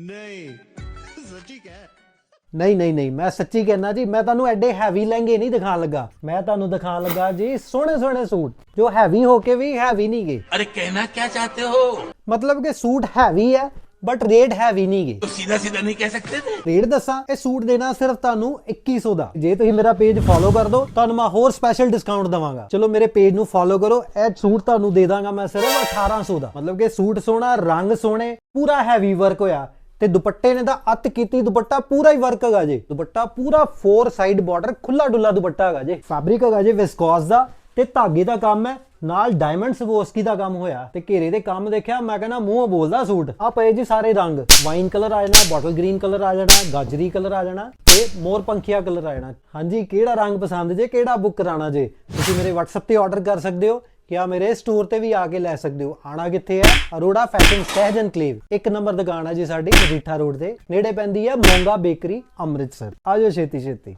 ਨਹੀਂ। ਸੱਚੀ ਕਹਿ। ਨਹੀਂ ਨਹੀਂ ਨਹੀਂ ਮੈਂ ਸੱਚੀ ਕਹਿਣਾ ਜੀ ਮੈਂ ਤੁਹਾਨੂੰ ਐਡੇ ਹੈਵੀ ਲਹਿੰਗੇ ਨਹੀਂ ਦਿਖਾਣ ਲੱਗਾ। ਮੈਂ ਤੁਹਾਨੂੰ ਦਿਖਾਣ ਲੱਗਾ ਜੀ ਸੋਹਣੇ ਸੋਹਣੇ ਸੂਟ ਜੋ ਹੈਵੀ ਹੋ ਕੇ ਵੀ ਹੈਵੀ ਨਹੀਂ ਗਏ ਅਰੇ ਕਹਿਣਾ ਕੀ ਚਾਹਤੇ ਹੋ? ਮਤਲਬ ਕਿ ਸੂਟ ਹੈਵੀ ਹੈ ਬਟ ਰੇਟ ਹੈਵੀ ਨਹੀਂ ਗਏ ਤੁਸੀਂ ਸਿੱਧਾ ਸਿੱਧਾ ਨਹੀਂ ਕਹਿ ਸਕਦੇ ਤੇ ਰੇਟ ਦੱਸਾਂ ਇਹ ਸੂਟ ਦੇਣਾ ਸਿਰਫ ਤੁਹਾਨੂੰ 2100 ਦਾ। ਜੇ ਤੁਸੀਂ ਮੇਰਾ ਪੇਜ ਫੋਲੋ ਕਰ ਦੋ ਤੁਹਾਨੂੰ ਮੈਂ ਹੋਰ ਸਪੈਸ਼ਲ ਡਿਸਕਾਊਂਟ ਦਵਾਂਗਾ। ਚਲੋ ਮੇਰੇ ਪੇਜ ਨੂੰ ਫੋਲੋ ਕਰੋ ਇਹ ਸੂਟ ਤੁਹਾਨੂੰ ਦੇ ਦਾਂਗਾ ਮੈਂ ਸਿਰਫ 1800 ਦਾ। ਮਤਲਬ ਕਿ ਸੂਟ ਸੋਹਣਾ ਰੰਗ ਸੋਹਣੇ ਪੂਰਾ ਹੈਵੀ ਵਰਕ ਹੋਇਆ। ਤੇ ਦੁਪੱਟੇ ਨੇ ਤਾਂ ਅੱਤ ਕੀਤੀ, ਦੁਪੱਟਾ ਪੂਰਾ ਹੀ ਵਰਕ ਹੈਗਾ ਜੇ। ਦੁਪੱਟਾ ਪੂਰਾ ਫੋਰ ਸਾਈਡ ਬਾਰਡਰ ਖੁੱਲਾ ਡੁੱਲਾ ਦੁਪੱਟਾ ਹੈਗਾ ਜੇ। ਫੈਬਰਿਕ ਹੈਗਾ ਜੇ ਵਿਸਕੋਸ ਦਾ ਤੇ ਧਾਗੇ ਦਾ ਕੰਮ ਹੈ, ਨਾਲ ਡਾਇਮੰਡ ਸਵੋਸਕੀ ਦਾ ਕੰਮ ਹੋਇਆ। ਤੇ ਘੇਰੇ ਦੇ ਕੰਮ ਦੇਖਿਆ, ਮੈਂ ਕਹਿੰਦਾ ਮੂੰਹ ਬੋਲਦਾ ਸੂਟ। ਆ ਪਏ ਜੀ ਸਾਰੇ ਰੰਗ। ਵਾਈਨ ਕਲਰ ਆ ਜਾਣਾ ਬੋਟਲ ਗ੍ਰੀਨ ਕਲਰ ਆ ਜਾਣਾ, ਗਾਜਰੀ ਕਲਰ ਆ ਜਾਣਾ ਤੇ ਮੋਰ ਪੰਖੀਆ ਕਲਰ ਆ ਜਾਣਾ। ਹਾਂਜੀ, ਕਿਹੜਾ ਰੰਗ ਪਸੰਦ ਜੇ, ਕਿਹੜਾ ਬੁੱਕ ਕਰਾਣਾ ਜੇ? ਤੁਸੀਂ ਮੇਰੇ WhatsApp ਤੇ ਆਰਡਰ ਕਰ ਸਕਦੇ ਹੋ। ਜਾਂ ਮੇਰੇ ਸਟੋਰ ਤੇ ਵੀ ਆ ਕੇ ਲੈ ਸਕਦੇ ਹੋ। ਆਣਾ ਕਿੱਥੇ ਹੈ? ਅਰੋੜਾ ਫੈਸ਼ਨ ਸਹਿਜ ਐਨਕਲੇਵ ਇੱਕ ਨੰਬਰ ਦੁਕਾਨ ਹੈ ਜੀ ਸਾਡੀ ਮਜੀਠਾ ਰੋਡ ਤੇ ਨੇੜੇ ਪੈਂਦੀ ਹੈ ਮੋਂਗਾ ਬੇਕਰੀ ਅੰਮ੍ਰਿਤਸਰ। ਆਜੋ ਛੇਤੀ ਛੇਤੀ